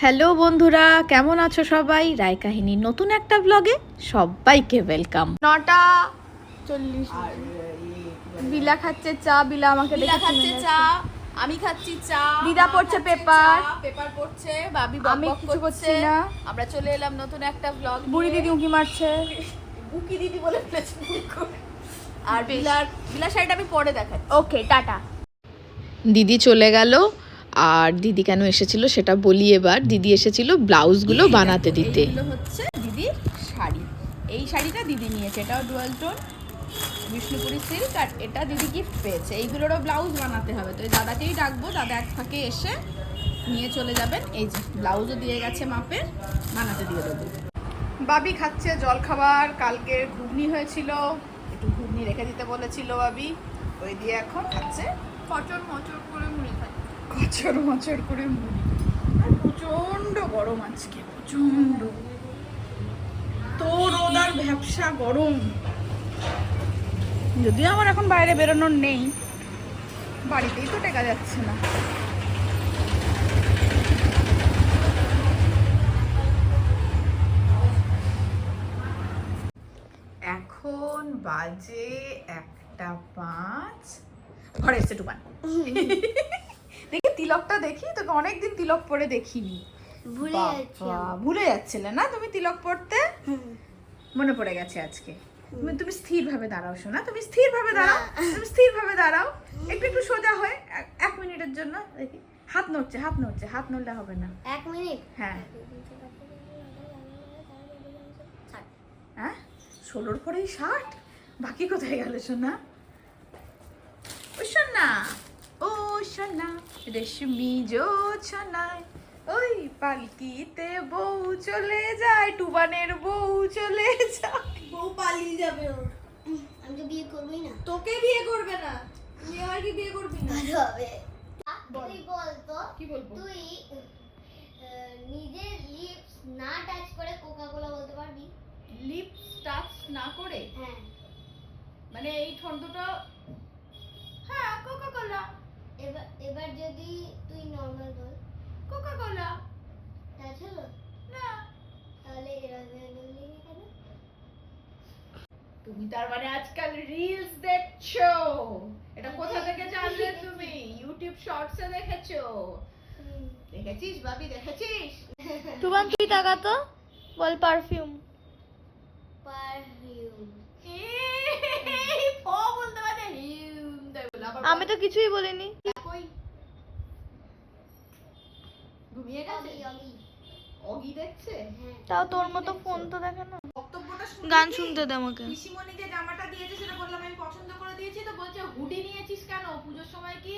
Hello বন্ধুরা কেমন আছো সবাই? রায় কাহিনীর নতুন একটা ব্লগে সবাইকে ওয়েলকাম নটা চল্লিশ বিলা খাচ্ছে চা বিলা আমাকে দেখে খাচ্ছে চা আমি খাচ্ছি চা দিদা পড়ছে পেপার। পেপার পড়ছে বাবি আমি কিছু করছে। না। আমরা চলে এলাম নতুন একটা ব্লগ বুড়ি দিদি উঁকি মারছে। বুকি দিদি বলে ফেলেছে আর বিলার বিলার শাড়িটা আমি পরে দেখাচ্ছি। ওকে টাটা। দিদি চলে গেল। আর দিদি কেন এসেছিল সেটা বলি এবার। দিদি এসেছিল ব্লাউজগুলো বানাতে দিতে। হচ্ছে দিদির শাড়ি। এই শাড়িটা দিদি নিয়েছে এটাও ডুয়াল টোন বিষ্ণুপুরি সিল্ক আর এটা দিদি গিফট পেয়েছে। এইগুলোরও ব্লাউজ বানাতে হবে। তো এই দাদাকেই ডাকবো দাদা এক ফাঁকে এসে নিয়ে চলে যাবেন। এই যে ব্লাউজও দিয়ে গেছে মাপের বানাতে দিয়ে দেবো। বাবি খাচ্ছে জল খাবার কালকে ঘুগনি হয়েছিল একটু ঘুগনি রেখে দিতে বলেছিল বাবি। ওই দিয়ে এখন খাচ্ছে কচর মচর করে কচর মচর করে মুড়ি। আর গরম আজকে প্রচণ্ড তো রোদ আর ভ্যাবসা গরম। যদিও আমার এখন বাইরে বেরোনোর নেই, বাড়িতেই তো টেকা যাচ্ছে না। এখন বাজে একটা পাঁচ। ঘরে এসে টুপান। দেখি তিলকটা দেখি তোকে অনেকদিন তিলক পরে দেখিনি। ভুলে ভুলে যাচ্ছিলে না তুমি তিলক পড়তে মনে পড়ে গেছে আজকে। তুমি তুমি স্থির ভাবে দাঁড়াও শোনা তুমি স্থির ভাবে দাঁড়াও তুমি স্থির ভাবে দাঁড়াও। একটু একটু সোজা হয়ে এক- মিনিটের জন্য দেখি। হাত নড়ছে হাত নড়ছে হাত নড়লে হবে না। এক মিনিট? হ্যাঁ। হ্যাঁ? ষোলোর পরেই ষাট? বাকি কোথায় গেল সোনা? শোন সোনা। ও সোনা রেশমি জোছনায় ওই পালকিতে বউ চলে যায় টুবানের বউ চলে যায়। বউ পালিয়ে যাবে ওর। আমি তো বিয়ে করবই না। তোকে বিয়ে করবে না? তুই আর কি বিয়ে করবি না? হবে। তুই বলতো কি বলব? তুই নিজের লিপস না টাচ করে কোকা কোলা বলতে পারবি? লিপ টাচ না করে? হ্যাঁ। মানে এই ঠোঁট দুটো হ্যাঁ কোকা কোলা এবার এবার যদি তুই নর্মাল বল। কোকা কোলা হলো না। তাহলে বললি কেন? তুমি তার মানে আজকাল রিলস দেখছ। এটা কোথা থেকে জানলে তুমি? ইউটিউব শর্টসে দেখেছ। দেখেছিস ভাবি? দেখেছিস? টুবান কি টাকা তো বল পারফিউম পারফিউম এই প বলতে পারে হিউম তাই বলে আবার আমি তো কিছুই বলিনি। হ্যাঁ। তাও তোর মতো ফোন তো দেখে না। গান শুনতে দে আমাকে। পিসিমণি যে জামাটা দিয়েছে সেটা বললাম আমি পছন্দ করে দিয়েছি তো। বলছে হুডি নিয়েছিস কেন? পুজোর সময় কি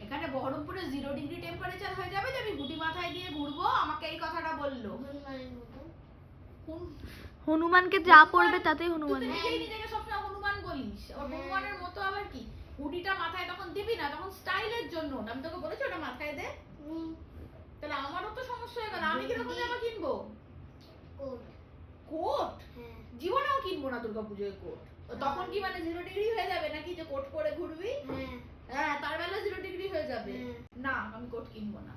এখানে বহরমপুরে জিরো ডিগ্রি টেম্পারেচার হয়ে যাবে যে আমি হুডি মাথায় দিয়ে ঘুরবো? আমাকে এই কথাটা বলল। হনুমানের মতো। হুন- হনুমানকে যা পড়বে তাতেই তুই হনুমান। নিজেকে সবসময় হনুমান বলিস। আবার হনুমানের মতো আবার কি? হুডিটা মাথায় তখন দিবি না তখন স্টাইলের জন্য। আমি তোকে বলেছি ওটা মাথায় দে। তাহলে আমারও তো সমস্যা হয়ে গেল। আমি কীরকম জামা কিনবো? কোট। হ্যাঁ। জীবনেও কিনবো না দুর্গা পুজোয় কোট। তখন কি মানে জিরো ডিগ্রি হয়ে যাবে নাকি যে কোট পরে ঘুরবি? হ্যাঁ। হ্যাঁ তার বেলা জিরো ডিগ্রি হয়ে যাবে। হ্যাঁ। না আমি কোট কিনবো না।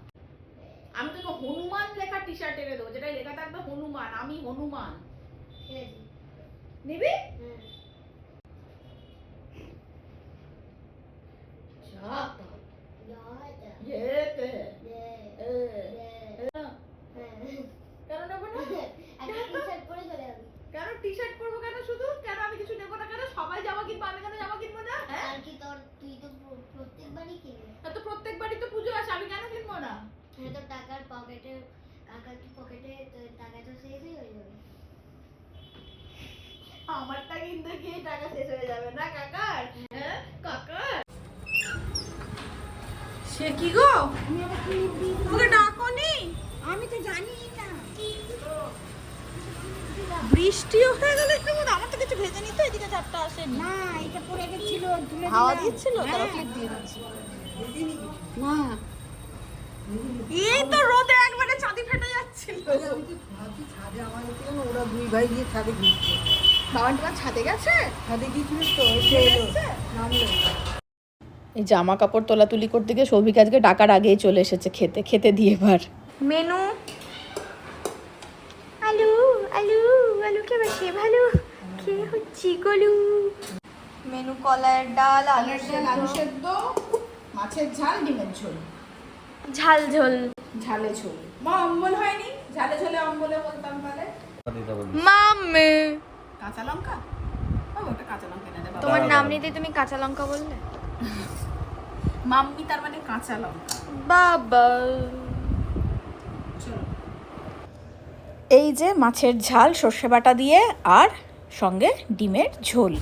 আমি তোকে হনুমান লেখা টি শার্ট এনে দেবো যেটা লেখা থাকবে হনুমান আমি হনুমান। নিবি? তা। তো তো তো পুজো আসে আমি কেন কিনবো না তোর টাকার পকেটে পকেটে টাকা তো শেষই হয়ে যাবে আমারটা কিনতে গিয়ে টাকা শেষ হয়ে যাবে না, কাকার হ্যাঁ কাকার সে কি গো? ওকে ডাকনি? আমি তো জানি না। বৃষ্টিও হয়ে গেল একটু আমার তো কিছু ভেজে নিতে এদিকে চারটা আসেনি। না এটা পড়ে গেছিল হাওয়া দিচ্ছিল তারা ক্লিপ দিয়ে দিচ্ছি না। এই তো রোদে একবারে চাঁদি ফেটে যাচ্ছিল। ওরা দুই ভাই গিয়ে ছাদে ঘুরছে বাবা তোমার ছাদে গেছে ছাদে গিয়েছিল তো? নামলো। এই জামা কাপড় তোলাতুলি করতে গিয়ে সৌভিক আজকে ডাকার আগেই চলে এসেছে খেতে খেতে দিয়ে এবার। মেনু? আলু আলু কে বসে ভালো। কে হচ্ছে গলু? মেনু কলার ডাল আলু আলুর ঝাল আলু সেদ্ধ মাছের ঝাল ডিমের ঝোল। ঝাল ঝোল। ঝালে ঝোল। মা অম্বল হয়নি? ঝালে ঝোলে অম্বলে বলতাম তাহলে। মাম্মি। কাঁচা লঙ্কা? ও একটা কাঁচা লঙ্কা তোমার নাম নিতে তুমি কাঁচা লঙ্কা বললে? মাম্মি তার মানে কাঁচা লঙ্কা। বাবা। এই যে মাছের ঝাল সর্ষে বাটা দিয়ে আর সঙ্গে ডিমের ঝোল।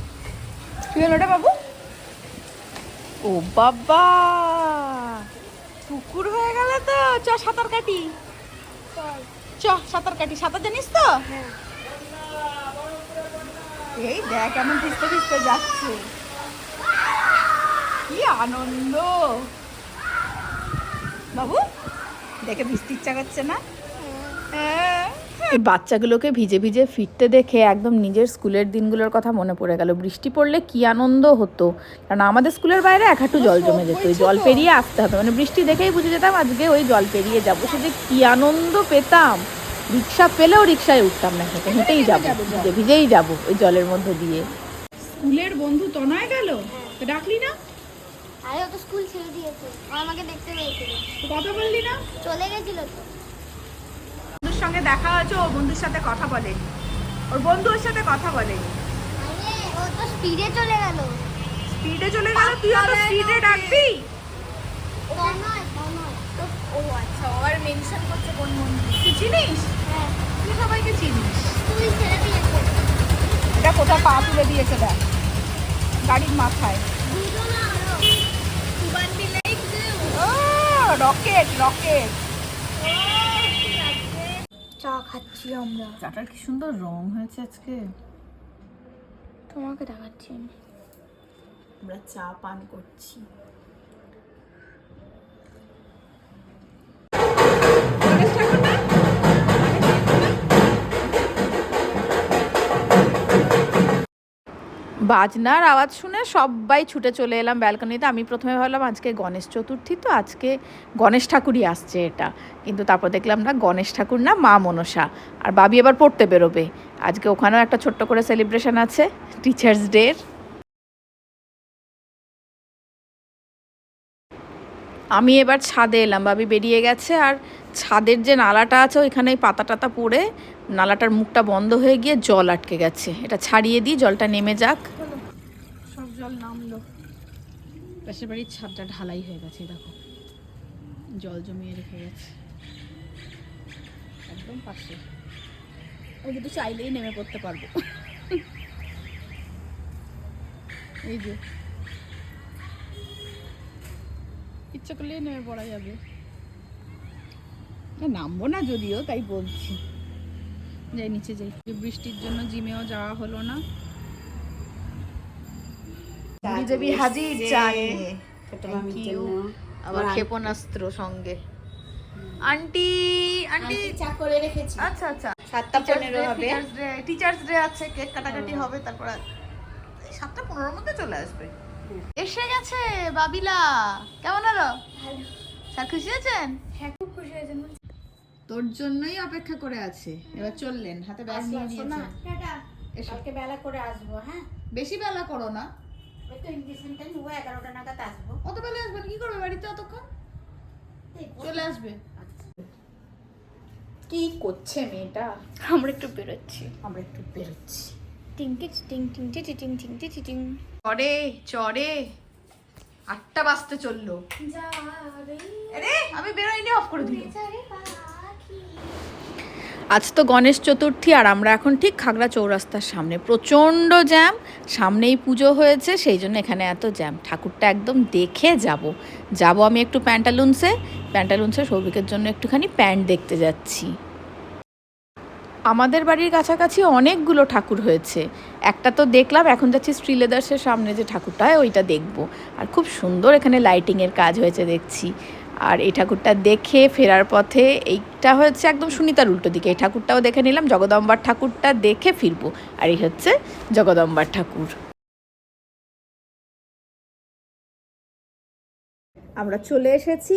কি হলো ওটা বাবু? ও বাবা! পুকুর হয়ে গেল তো। চ সাঁতার কাটি। চ সাঁতার কাটি। সাঁতার জানিস তো? এই দেখ কেমন ভিজতে ভিজতে যাচ্ছে। কি আনন্দ। বাবু দেখে ভিজতে ইচ্ছা করছে না? বাচ্চাগুলোকে ভিজে ভিজে ফিরতে দেখে একদম নিজের স্কুলের দিনগুলোর কথা মনে পড়ে গেল। বৃষ্টি পড়লে কি আনন্দ হতো? কারণ আমাদের স্কুলের বাইরে এক হাঁটু জল জমে যেত ওই জল পেরিয়ে আসতে হতো মানে বৃষ্টি দেখেই বুঝে যেতাম আজকে ওই জল পেরিয়ে যাব। সে যে কি আনন্দ পেতাম। রিক্সা পেলেও রিক্সায় উঠতাম না হেঁটে হেঁটেই যাব ভিজে ভিজেই যাব ওই জলের মধ্যে দিয়ে। স্কুলের বন্ধু তনয় গেল? ডাকলি না? আরে ও তো স্কুল ছেড়ে দিয়েছে। ও আমাকে দেখতে পেয়েছিল। কথা বললি না? চলে গেছিল তো। বন্ধুর সঙ্গে দেখা হয়েছে ও বন্ধুর সাথে কথা বলে ওর বন্ধু ওর সাথে কথা বলে আরে ও তো স্পিডে চলে গেল। স্পিডে চলে গেল? তুই অত স্পিডে ডাকবি? তনয় তনয় ও আচ্ছা ও আর মেনশন করছে কোন মন্দির তুই চিনিস? হ্যাঁ। তুই সবাইকে চিনিস? স্কুল ছেড়ে দিয়েছে এটা কোথায় পা তুলে দিয়েছে দেখ। গাড়ির মাথায় দুজন আরও সুবান বিলাই ও রকেট রকেট। চা খাচ্ছি আমরা। চাটার কি সুন্দর রং হয়েছে আজকে? তোমাকে দেখাচ্ছি আমি। আমরা চা পান করছি। বাজনার আওয়াজ শুনে সবাই ছুটে চলে এলাম ব্যালকনিতে। আমি প্রথমে ভাবলাম আজকে গণেশ চতুর্থী, তো আজকে গণেশ ঠাকুরই আসছে এটা। কিন্তু তারপর দেখলাম না, গণেশ ঠাকুর না মা মনসা। আর বাবি এবার পড়তে বেরোবে। আজকে ওখানেও একটা ছোট্ট করে সেলিব্রেশন আছে টিচার্স ডের আমি এবার ছাদে এলাম, বাবি বেরিয়ে গেছে। আর ছাদের যে নালাটা আছে, ওইখানে পাতা টাতা পড়ে নালাটার মুখটা বন্ধ হয়ে গিয়ে জল আটকে গেছে। এটা ছাড়িয়ে দিই, জলটা নেমে যাক। সব জল নামলো। পাশের বাড়ির ছাদটা ঢালাই হয়ে গেছে দেখো। জল জমিয়ে রেখে গেছে। একদম পাশে। ওই যদি চাইলেই নেমে পড়তে পারব। এই যে। ইচ্ছা করলেই নেমে পড়া যাবে। নামবো না যদিও, তাই বলছি। যাই নিচে যাই। বৃষ্টির জন্য জিমেও যাওয়া হলো না। বিজেপি হাজির চা নিয়ে Thank you. আবার ক্ষেপণাস্ত্র সঙ্গে। Aunty aunty. চা করে রেখেছি। আচ্ছা আচ্ছা। সাতটা পনেরো হবে। টিচার্স ডে আছে কেক কাটাকাটি হবে তারপর সাতটা পনেরোর মধ্যে চলে আসবে। এসে গেছে বাবিলা। কেমন হলো? স্যার খুশি আছেন হ্যাঁ খুব খুশি হয়েছেন। তোর জন্যই অপেক্ষা করে আছে। এবার চললেন হাতে ব্যাগ নিয়ে না এসবকে কালকে বেলা করে আসব হ্যাঁ? বেশি বেলা করো না। ওই তো ইঞ্জেকশন টাইম ও এগারোটা নাগাদ আসব। অত বেলা আসবেন কি করবে বাড়িতে অতক্ষণ? চলে আসবে। আচ্ছা। কি করছে মেয়েটা? আমরা একটু বেরোচ্ছি। আমরা একটু বেরোচ্ছি। টিংটি টিং টিংটি টি টি টিং চড়ে চড়ে। আটটা বাজতে চলল। আরে আমি বেরোয়নি অফ করে দিই আজ তো গণেশ চতুর্থী আর আমরা এখন ঠিক খাগড়া চৌরাস্তার সামনে। প্রচণ্ড জ্যাম, সামনেই পুজো হয়েছে, সেই জন্য এখানে এত জ্যাম। ঠাকুরটা একদম দেখে যাব। যাব আমি একটু প্যান্টালুন্সে প্যান্টালুন্সে সৌভিকের জন্য একটুখানি প্যান্ট দেখতে যাচ্ছি। আমাদের বাড়ির কাছাকাছি অনেকগুলো ঠাকুর হয়েছে। একটা তো দেখলাম, এখন যাচ্ছি শ্রীলেদার্সের সামনে যে ঠাকুরটা হয়, ওইটা দেখব। আর খুব সুন্দর এখানে লাইটিংয়ের কাজ হয়েছে দেখছি। আর এই ঠাকুরটা দেখে ফেরার পথে এইটা হচ্ছে একদম সুনিতার উল্টো দিকে। এই ঠাকুরটাও দেখে নিলাম, জগদম্বার ঠাকুরটা দেখে ফিরবো। আর এই হচ্ছে জগদম্বার ঠাকুর। আমরা চলে এসেছি।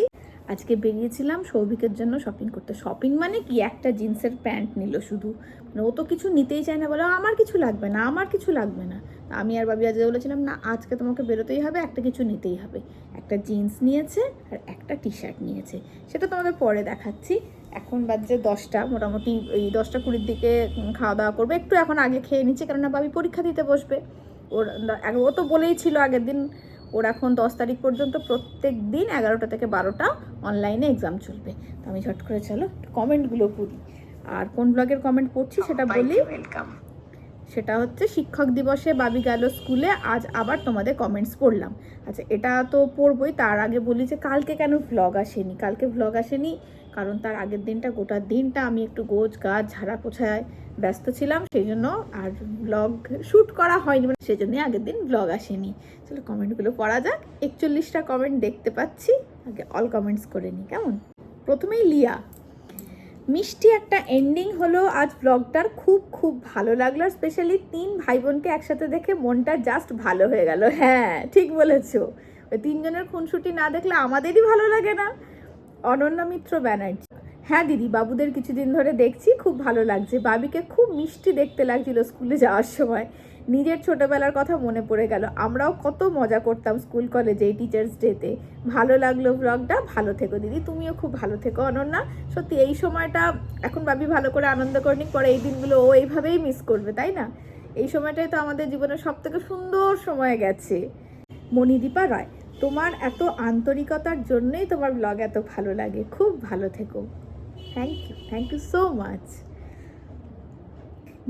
আজকে বেরিয়েছিলাম সৌভিকের জন্য শপিং করতে। শপিং মানে কি? একটা জিন্সের প্যান্ট নিল শুধু। ও তো কিছু নিতেই চায় না, বলে আমার কিছু লাগবে না, আমার কিছু লাগবে না। আমি আর বাবি আজকে বলেছিলাম, না, আজকে তোমাকে বেরোতেই হবে, একটা কিছু নিতেই হবে। একটা জিন্স নিয়েছে আর একটা টি শার্ট নিয়েছে। সেটা তোমাদের পরে দেখাচ্ছি। এখন বাজছে দশটা, মোটামুটি এই দশটা কুড়ির দিকে খাওয়া দাওয়া করবে। একটু এখন আগে খেয়ে নিচ্ছে, কেননা বাবি পরীক্ষা দিতে বসবে। ওর ও তো বলেই ছিল আগের দিন, ওর এখন দশ তারিখ পর্যন্ত প্রত্যেক দিন এগারোটা থেকে বারোটা অনলাইনে এক্সাম চলবে। তো আমি ঝট করে চলো কমেন্টগুলো পড়ি। আর কোন ব্লগের কমেন্ট পড়ছি সেটা বলি? ওয়েলকাম সেটা হচ্ছে শিক্ষক দিবসে বাবি গেল স্কুলে আজ আবার তোমাদের কমেন্টস পড়লাম। আচ্ছা এটা তো পড়বই তার আগে বলি যে কালকে কেন ভ্লগ আসেনি? কালকে ভ্লগ আসেনি কারণ তার আগের দিনটা গোটা দিনটা আমি একটু গোছ গাছ ঝাড়া পোছায় ব্যস্ত ছিলাম সেই জন্য আর ব্লগ শ্যুট করা হয়নি মানে সেই জন্যই আগের দিন ব্লগ আসেনি। চলো কমেন্টগুলো পড়া যাক। একচল্লিশটা কমেন্ট দেখতে পাচ্ছি আগে অল কমেন্টস করে নিই কেমন? প্রথমেই লিয়া। মিষ্টি একটা এন্ডিং হলো, আজ ব্লগটার খুব খুব ভালো লাগল। স্পেশালি তিন ভাই বোনকে একসাথে দেখে মনটা জাস্ট ভালো হয়ে গেল। হ্যাঁ ঠিক বলেছ। ওই তিনজনের খুনসুটি না দেখলে আমাদেরই ভালো লাগে না। অনন্যা মিত্র ব্যানার্জি। হ্যাঁ দিদি, বাবুদের কিছুদিন ধরে দেখছি, খুব ভালো লাগছে। বাবিকে খুব মিষ্টি দেখতে লাগছিল স্কুলে যাওয়ার সময়। নিজের ছোটবেলার কথা মনে পড়ে গেল। আমরাও কত মজা করতাম স্কুল কলেজে টিচার্স ডেতে ভালো লাগল ব্লগটা ভালো থেকো দিদি, তুমিও খুব ভালো থেকো অনন্যা। সত্যি এই সময়টা, এখন ভাবি ভালো করে আনন্দ করনি পরে এই দিনগুলো ও এইভাবেই মিস করবে, তাই না? এই সময়টাই তো আমাদের জীবনের সব থেকে সুন্দর সময় গেছে। মণিদীপা রায়, তোমার এত আন্তরিকতার জন্যই তোমার ব্লগ এত ভালো লাগে। খুব ভালো থেকো। Thank you thank you so much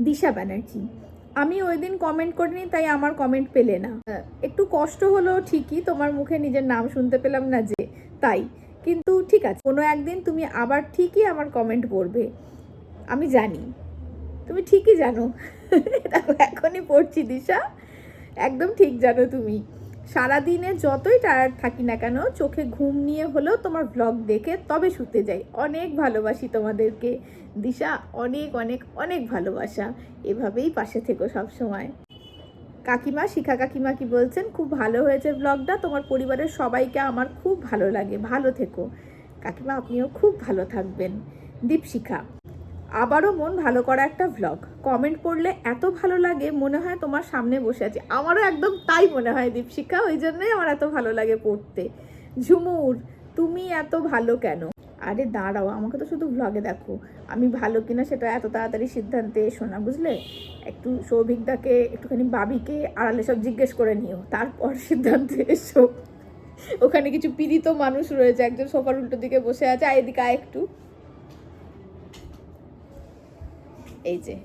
Disha Banerjee আমি ওই দিন কমেন্ট করিনি তাই আমার কমেন্ট পেলে না। আহ, একটু কষ্ট হলো ঠিকই তোমার মুখে নিজের নাম শুনতে পেলাম না যে তাই। কিন্তু ঠিক আছে কোনো একদিন তুমি আবার ঠিকই আমার কমেন্ট করবে আমি জানি। তুমি ঠিকই জানো এখনই পড়ছি দিশা একদম ঠিক জানো তুমি। সারাদিনে যতই টায়ার্ড থাকি না কেন, চোখে ঘুম নিয়ে হলেও তোমার ব্লগ দেখে তবে শুতে যাই। অনেক ভালোবাসি তোমাদেরকে। দিশা, অনেক অনেক অনেক ভালোবাসা। এভাবেই পাশে থেকো সব সময় কাকিমা, শিখা কাকিমা কি বলছেন? খুব ভালো হয়েছে ব্লগটা তোমার পরিবারের সবাইকে আমার খুব ভালো লাগে। ভালো থেকো। কাকিমা, আপনিও খুব ভালো থাকবেন। দীপশিখা। আবারও মন ভালো করা একটা ভ্লগ কমেন্ট পড়লে এত ভালো লাগে, মনে হয় তোমার সামনে বসে আছি। আমারও একদম তাই মনে হয় দীপশিখা, ওই জন্যই আমার এত ভালো লাগে পড়তে। ঝুমুর, তুমি এত ভালো কেন? আরে দাঁড়াও, আমাকে তো শুধু ভ্লগে দেখো। আমি ভালো কিনা সেটা এত তাড়াতাড়ি সিদ্ধান্তে এসো না বুঝলে? একটু সৌভিকদাকে, একটুখানি বাবিকে আড়ালে সব জিজ্ঞেস করে নিও, তারপর সিদ্ধান্তে এসো। ওখানে কিছু পীড়িত মানুষ রয়েছে, একজন সোফার উল্টো দিকে বসে আছে এদিকে একটু। এই যে।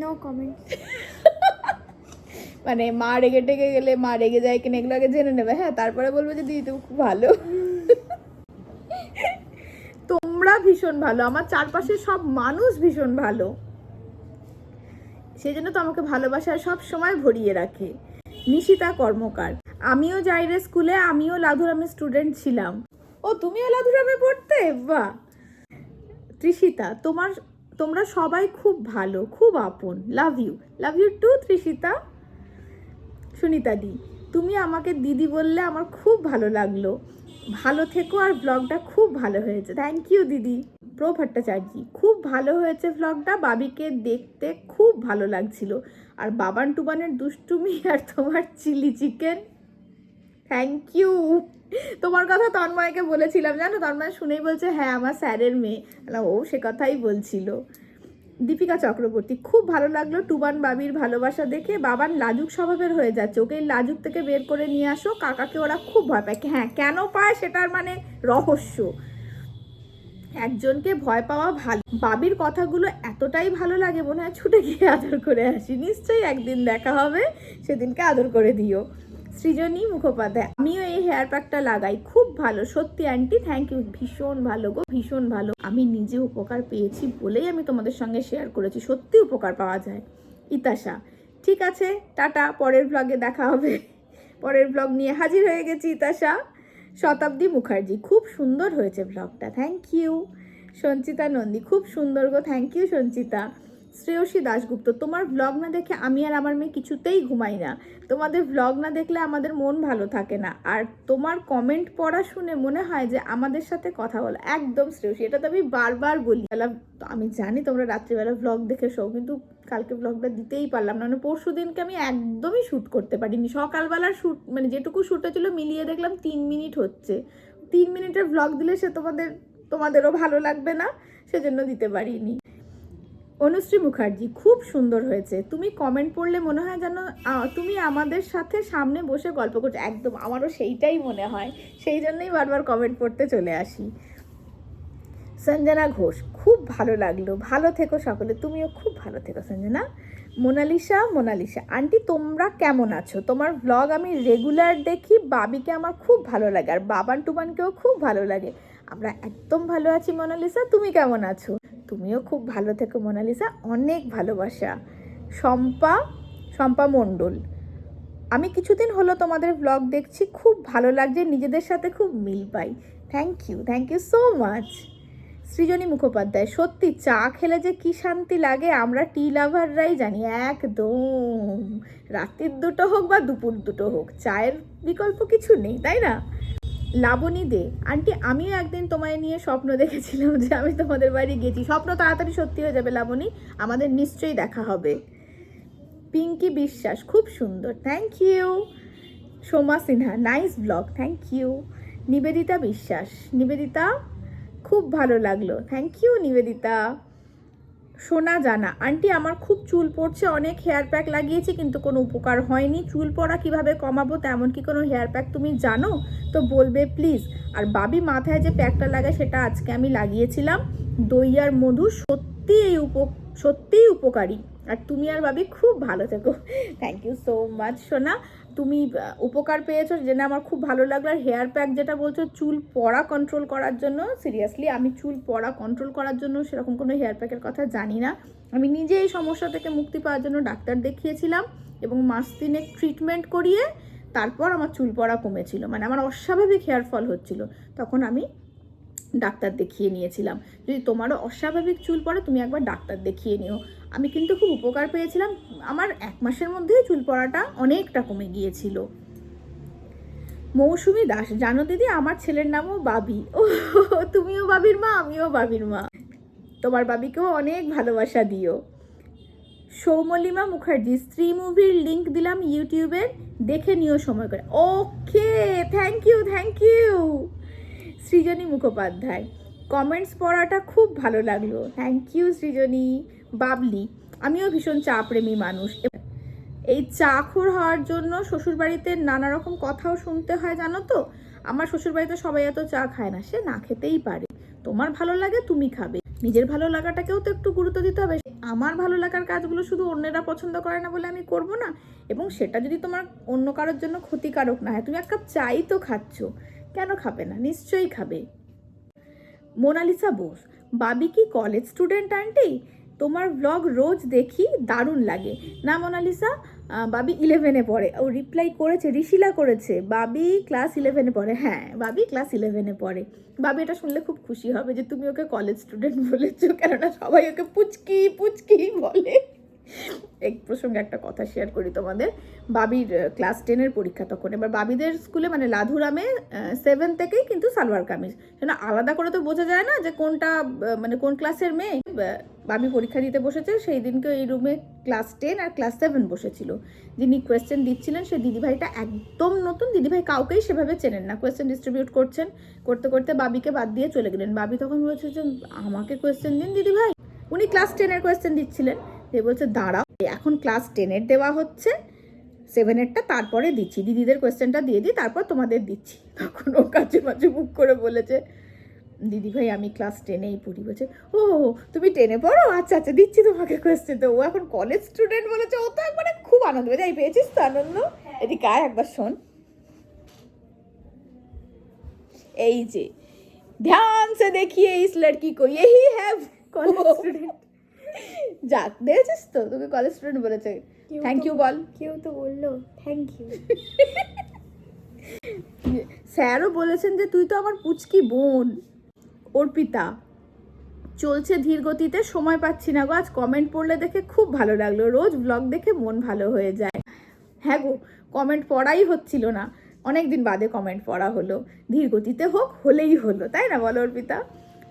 নো কমেন্ট মানে মা রেগে টেগে গেলে মা রেগে যায় কিনা এগুলো আগে জেনে নেবে। হ্যাঁ তারপরে বলবে যে দিদি তুমি খুব ভালো। তোমরা ভীষণ ভালো। আমার চারপাশে সব মানুষ ভীষণ ভালো। সেই জন্য তো আমাকে ভালোবাসায় সব সময় ভরিয়ে রাখে। নিশিতা কর্মকার। আমিও যাই রে স্কুলে আমিও লাধুরামের স্টুডেন্ট ছিলাম। ও তুমিও লাধুরামে পড়তে? বা ত্রিশিতা তোমার তোমরা সবাই খুব ভালো, খুব আপন। Love you love you too Trishita. Sunita দি, তুমি আমাকে দিদি বললে আমার খুব ভালো লাগল। ভালো থেকো আর ব্লগটা খুব ভালো হয়েছে। থ্যাংক ইউ দিদি। প্রো ভট্টাচার্যি, খুব ভালো হয়েছে ব্লগটা বাবিকে দেখতে খুব ভালো লাগছিল। আর বাবান টুবানের দুষ্টুমি আর তোমার চিলি চিকেন। থ্যাংক ইউ তোমার কথা তন্ময়কে বলেছিলাম, জানো? তন্ময় শুনেই বলছে হ্যাঁ আমার স্যারের মেয়ে। ও সে কথাই বলছিল। দীপিকা চক্রবর্তী, খুব ভালো লাগল টুবান বাবির ভালোবাসা দেখে। বাবার লাজুক স্বভাবের হয়ে যাচ্ছে। ওকে লাজুক থেকে বের করে নিয়ে আসো। কাকাকে ওরা খুব ভয় পায়। হ্যাঁ কেন পায় সেটার মানে রহস্য। একজনকে ভয় পাওয়া ভালো। বাবির কথাগুলো এতটাই ভালো লাগে, মনে হয় ছুটে গিয়ে আদর করে আসি। নিশ্চয়ই একদিন দেখা হবে, সেদিনকে আদর করে দিও। সৃজনী মুখোপাধ্যায়। আমিও এই হেয়ার প্যাকটা লাগাই। খুব ভালো। সত্যি আন্টি থ্যাংক ইউ ভীষণ ভালো গো, ভীষণ ভালো। আমি নিজে উপকার পেয়েছি বলেই আমি তোমাদের সঙ্গে শেয়ার করেছি। সত্যি উপকার পাওয়া যায়। ইতাশা। ঠিক আছে, টাটা, পরের ব্লগে দেখা হবে। পরের ব্লগ নিয়ে হাজির হয়ে গেছি, ইতাশা। শতাব্দী মুখার্জি। খুব সুন্দর হয়েছে ব্লগটা থ্যাংক ইউ সঞ্চিতা নন্দী। খুব সুন্দর গো। Thank you Sanchita. Shreyasi Dasgupta, তোমার ব্লগ না দেখে আমি আর আমার মেয়ে কিছুতেই ঘুমাই না। তোমাদের ব্লগ না দেখলে আমাদের মন ভালো থাকে না। আর তোমার কমেন্ট পড়া শুনে মনে হয় যে আমাদের সাথে কথা বলো। একদম শ্রেয়সী, এটা তো আমি বারবার বলি। বেলা, আমি জানি তোমরা রাত্রিবেলা ব্লগ দেখে শো কিন্তু কালকে ব্লগটা দিতেই পারলাম না। মানে পরশু দিনকে আমি একদমই শ্যুট করতে পারিনি। সকালবেলার শ্যুট মানে যেটুকু শ্যুটটা ছিল মিলিয়ে দেখলাম তিন মিনিট হচ্ছে। তিন মিনিটের ব্লগ দিলে সে তোমাদের, তোমাদেরও ভালো লাগবে না, সেজন্য দিতে পারিনি। অনুশ্রী মুখার্জি, খুব সুন্দর হয়েছে। তুমি কমেন্ট পড়লে মনে হয় যেন তুমি আমাদের সাথে সামনে বসে গল্প করছ। একদম আমারও সেইটাই মনে হয়। সেই জন্যই বারবার কমেন্ট পড়তে চলে আসি। সঞ্জনা ঘোষ, খুব ভালো লাগল। ভালো থেকো সকলে। তুমিও খুব ভালো থেকো সঞ্জনা। Mona Lisa Mona Lisa. আন্টি, তোমরা কেমন আছো? তোমার ব্লগ আমি রেগুলার দেখি, বাবিকে আমার খুব ভালো লাগে। আর বাবান টুবানকেও খুব ভালো লাগে। আমরা একদম ভালো আছি, মোনালিসা। তুমি কেমন আছো? তুমিও খুব ভালো থেকো, মোনালিসা। অনেক ভালোবাসা। শম্পা শম্পা মণ্ডল। আমি কিছুদিন হলো তোমাদের ব্লগ দেখছি, খুব ভালো লাগছে, নিজেদের সাথে খুব মিল পাই। Thank you thank you so much Srijani Mukhopadhyay, সত্যি চা খেলে যে কি শান্তি লাগে, আমরা টি লাভাররাই জানি, একদম। রাত্রির দুটো হোক বা দুপুর দুটো হোক, চায়ের বিকল্প কিছু নেই, তাই না? লাবণী দে। আন্টি, আমিও একদিন তোমায় নিয়ে স্বপ্ন দেখেছিলাম যে আমি তোমাদের বাড়ি গেছি। স্বপ্ন তাড়াতাড়ি সত্যি হয়ে যাবে, লাবণী। আমাদের নিশ্চয়ই দেখা হবে। পিঙ্কি বিশ্বাস, খুব সুন্দর। Thank you Soma Sinha nice blog thank you Nivedita Biswas, Nivedita, খুব ভালো লাগল। Thank you Nivedita. Sona Jana. Aunty, আমার খুব চুল পড়ছে, অনেক হেয়ার প্যাক লাগিয়েছি, কিন্তু কোনো উপকার হয়নি। চুল পড়া কীভাবে কমাবো, তেমন কি কোনো হেয়ার প্যাক তুমি জানো? তো বলবে, প্লিজ। আর বাবি মাথায় যে প্যাকটা লাগে সেটা আজকে আমি লাগিয়েছিলাম। দই আর মধু সত্যি এই উপ, সত্যিই উপকারী। আর তুমি আর ভাবি খুব ভালো থেকো। থ্যাংক ইউ সো মাচ সোনা। তুমি উপকার পেয়েছ জেনে আমার খুব ভালো লাগল। আর হেয়ার প্যাক যেটা বলছো, চুল পড়া কন্ট্রোল করার জন্য সিরিয়াসলি আমি চুল পড়া কন্ট্রোল করার জন্য সেরকম কোনো হেয়ার প্যাকের কথা জানি না। আমি নিজে এই সমস্যা থেকে মুক্তি পাওয়ার জন্য ডাক্তার দেখিয়েছিলাম এবং মাস তিনেক ট্রিটমেন্ট করিয়ে তারপর আমার চুল পড়া কমেছিল। মানে আমার অস্বাভাবিক হেয়ার ফল হচ্ছিল। তখন আমি ডাক্তার দেখিয়ে নিয়েছিলাম। যদি তোমারও অস্বাভাবিক চুল পড়ে, তুমি একবার ডাক্তার দেখিয়ে নিও। আমি কিন্তু খুব উপকার পেয়েছিলাম। আমার এক মাসের মধ্যেই চুল পড়াটা অনেকটা কমে গিয়েছিল। মৌসুমি দাস, জানো দিদি, আমার ছেলের নামও বাবি। ও, তুমিও বাবির মা, আমিও বাবির মা। তোমার বাবিকেও অনেক ভালোবাসা দিও। সৌমলিমা মুখার্জি, স্ত্রী মুভির লিংক দিলাম ইউটিউবের দেখে নিও সময় করে। Okay thank you thank you Srijani Mukhopadhyay. Comments পড়াটা খুব ভালো লাগল। থ্যাংক ইউ সৃজনী। বাবলি, আমিও ভীষণ চা প্রেমী মানুষ। এই চাখোর হওয়ার জন্য শ্বশুরবাড়িতে নানা রকম কথাও শুনতে হয়, জানো তো? আমার শ্বশুরবাড়িতে সবাই এত চা খায় না, সে না খেতেই পারে। তোমার ভালো লাগে, তুমি খাবে। নিজের ভালো লাগাটাকেও তো একটু গুরুত্ব দিতে হবে। আমার ভালো লাগার কাজগুলো শুধু অন্যেরা পছন্দ করে না বলে আমি করব না। এবং সেটা যদি তোমার অন্য কারোর জন্য ক্ষতিকারক না হয়, তুমি এক কাপ চাই তো খাচ্ছ। কেন খাবে না? নিশ্চয়ই খাবে। মোনালিসা বোস, বাবি কি কলেজ স্টুডেন্ট আন্টি তোমার ব্লগ রোজ দেখি, দারুণ লাগে। না মোনালিসা বাবি ইলেভেনে পড়ে। ও রিপ্লাই করেছে রিশিলা করেছে, বাবি ক্লাস ইলেভেনে পড়ে। হ্যাঁ বাবি ক্লাস ইলেভেনে পড়ে। বাবি এটা শুনলে খুব খুশি হবে যে তুমি ওকে কলেজ স্টুডেন্ট বলেছ, কেননা সবাই ওকে পুচকি পুচকি বলে। এই প্রসঙ্গে একটা কথা শেয়ার করি তোমাদের। বাবির ক্লাস টেনের পরীক্ষা তখন। এবার বাবিদের স্কুলে মানে লাধুরামে সেভেন থেকেই কিন্তু সালোয়ার কামিজ। সেটা আলাদা করে তো বোঝা যায় না যে কোনটা মানে কোন ক্লাসের মেয়ে বাবি পরীক্ষা দিতে বসেছে, সেই দিনকে এই রুমে ক্লাস টেন আর ক্লাস সেভেন বসেছিল। যিনি কোয়েশ্চেন দিচ্ছিলেন, সেই দিদিভাইটা একদম নতুন। দিদিভাই কাউকেই সেভাবে চেনেন না। কোয়েশ্চেন ডিস্ট্রিবিউট করছেন। করতে করতে বাবিকে বাদ দিয়ে চলে গেলেন। বাবি তখন বলছে যে, আমাকে কোয়েশ্চেন দিন দিদিভাই। উনি ক্লাস টেনের কোয়েশ্চেন দিচ্ছিলেন। সে বলছে দাঁড়াও এখন ক্লাস টেনের দেওয়া হচ্ছে সেভেনেরটা তারপরে দিচ্ছি দিদিদের কোয়েশ্চেনটা দিয়ে দিই তারপর তোমাদের দিচ্ছি তখন ও কাছে মাঝে মুখ করে বলেছে দিদি ভাই আমি ক্লাস টেনেই পড়ি বলছে ও তুমি টেনে পড়ো আচ্ছা আচ্ছা দিচ্ছি তোমাকে কোয়েশ্চেন তো ও এখন কলেজ স্টুডেন্ট বলেছে ও তো একবারে খুব আনন্দ পেয়েছে এই পেয়েছিস তো আনন্দ এদিকে আয় একবার শোন এই যে ध्यान से देखिए इस लड़की को यही है कॉलेज स्टूडेंट যাক দেখেছিস তো তোকে কলেজ স্টুডেন্ট বলেছে। থ্যাংক ইউ বল। কেউ তো বলল থ্যাংক ইউ স্যারও বলেছেন যে তুই তো আমার পুচকি বোন অর্পিতা চলছে ধীর গতিতে সময় পাচ্ছি না গো আজ কমেন্ট পড়লে দেখে খুব ভালো লাগল রোজ ব্লগ দেখে মন ভালো হয়ে যায়। হ্যাঁ গো কমেন্ট পড়াই হচ্ছিল না অনেক দিন বাদে কমেন্ট পড়া হলো। ধীর গতিতে হোক হলেই হলো তাই না বলো অর্পিতা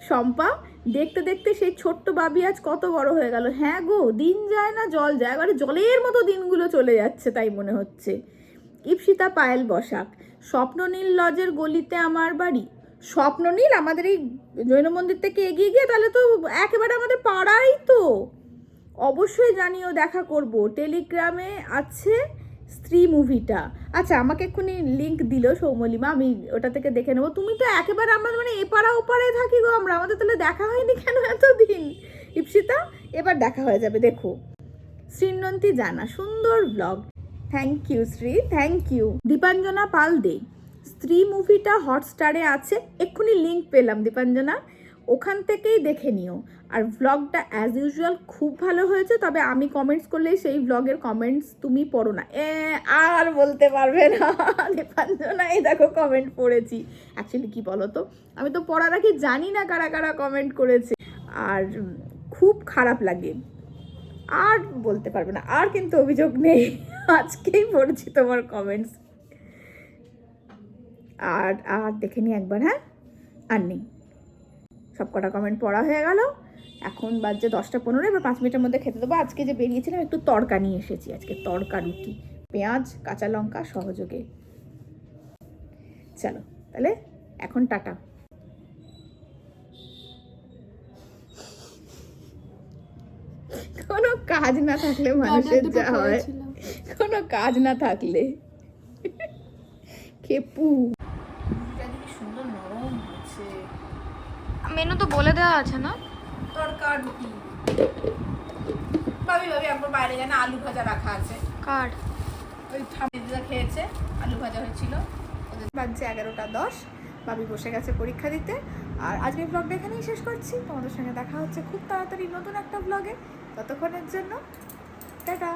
শম্পা দেখতে দেখতে সেই ছোট্ট বাবি আজ কত বড় হয়ে গেল। হ্যাঁ গো, দিন যায় না, জল যায়। এবারে জলের মতো দিনগুলো চলে যাচ্ছে তাই মনে হচ্ছে। ইপসিতা পায়েল বসাক স্বপ্ননীল লজের গলিতে আমার বাড়ি। স্বপ্ননীল আমাদের এই জৈন মন্দির থেকে এগিয়ে গিয়ে তাহলে তো একেবারে আমাদের পাড়াই তো। অবশ্যই জানিও, দেখা করব। টেলিগ্রামে আছে স্ত্রী মুভিটা। আচ্ছা আমাকে এক্ষুনি লিঙ্ক দিল সৌমলিমা আমি ওটা থেকে দেখে নেব। তুমি তো একেবারে আমরা মানে এপাড়া ওপারে থাকি গো আমরা, আমাদের তাহলে দেখা হয়নি কেন এতদিন? ইপসিতা, এবার দেখা হয়ে যাবে, দেখো। শ্রীনন্তী জানা, সুন্দর blog thank you Shri thank you Dipanjana Pal De স্ত্রী মুভিটা হটস্টারে আছে, এক্ষুনি লিঙ্ক পেলাম দীপাঞ্জনা ওখান থেকেই দেখে নিও। আর ব্লগটা অ্যাজ ইউজুয়াল খুব ভালো হয়েছে, তবে আমি কমেন্টস করলেই সেই ব্লগের কমেন্টস তুমি পড়ো না। আর বলতে পারবে না। এই দেখো কমেন্ট পড়েছি। অ্যাকচুয়ালি কি বলো তো আমি তো পড়ার আগে জানি না কারা কারা কমেন্ট করেছে। আর খুব খারাপ লাগে। আর বলতে পারবে না। আর কিন্তু অভিযোগ নেই। আজকেই পড়ছি তোমার কমেন্টস আর আর দেখে নি একবার হ্যাঁ? আর নেই। সব কটা কমেন্ট পড়া হয়ে গেল। এখন বাজছে দশটা পনেরো এবার পাঁচ মিনিটের মধ্যে খেতে দেবো। আজকে যে বেরিয়েছিলাম একটু তড়কা নিয়ে এসেছি। আজকে তড়কা রুটি পেঁয়াজ কাঁচা লঙ্কা সহযোগে। চলো তাহলে এখন টাটা। কোনো কাজ না থাকলে মানুষের যা হয়। কোনো কাজ না থাকলে। খেপু। সুন্দর নরম হচ্ছে মেনু তো বলে দেওয়া আছে না? তড়কা রুটি। ভাবি ভাবি একবার বাইরে জানা আলু ভাজা রাখা আছে। কার? ওই ঠামিদা খেয়েছে আলু ভাজা হয়েছিল। ওদের বাজছে এগারোটা দশ। ভাবি বসে গেছে পরীক্ষা দিতে। আর আজকের ব্লগটা এখানেই শেষ করছি। তোমাদের সঙ্গে দেখা হচ্ছে খুব তাড়াতাড়ি নতুন একটা ব্লগে ততক্ষণের জন্য টাটা।